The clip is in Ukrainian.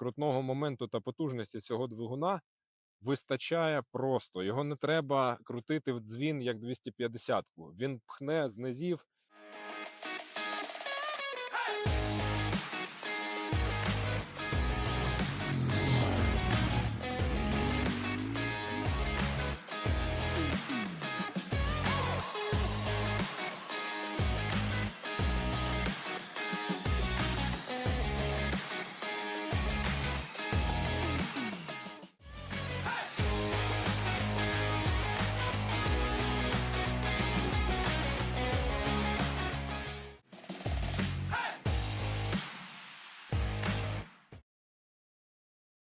крутного моменту та потужності цього двигуна вистачає просто. Його не треба крутити в дзвін як 250-ку. Він пхне з низів